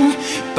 ไป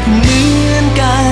เจ็บเหมือนกัน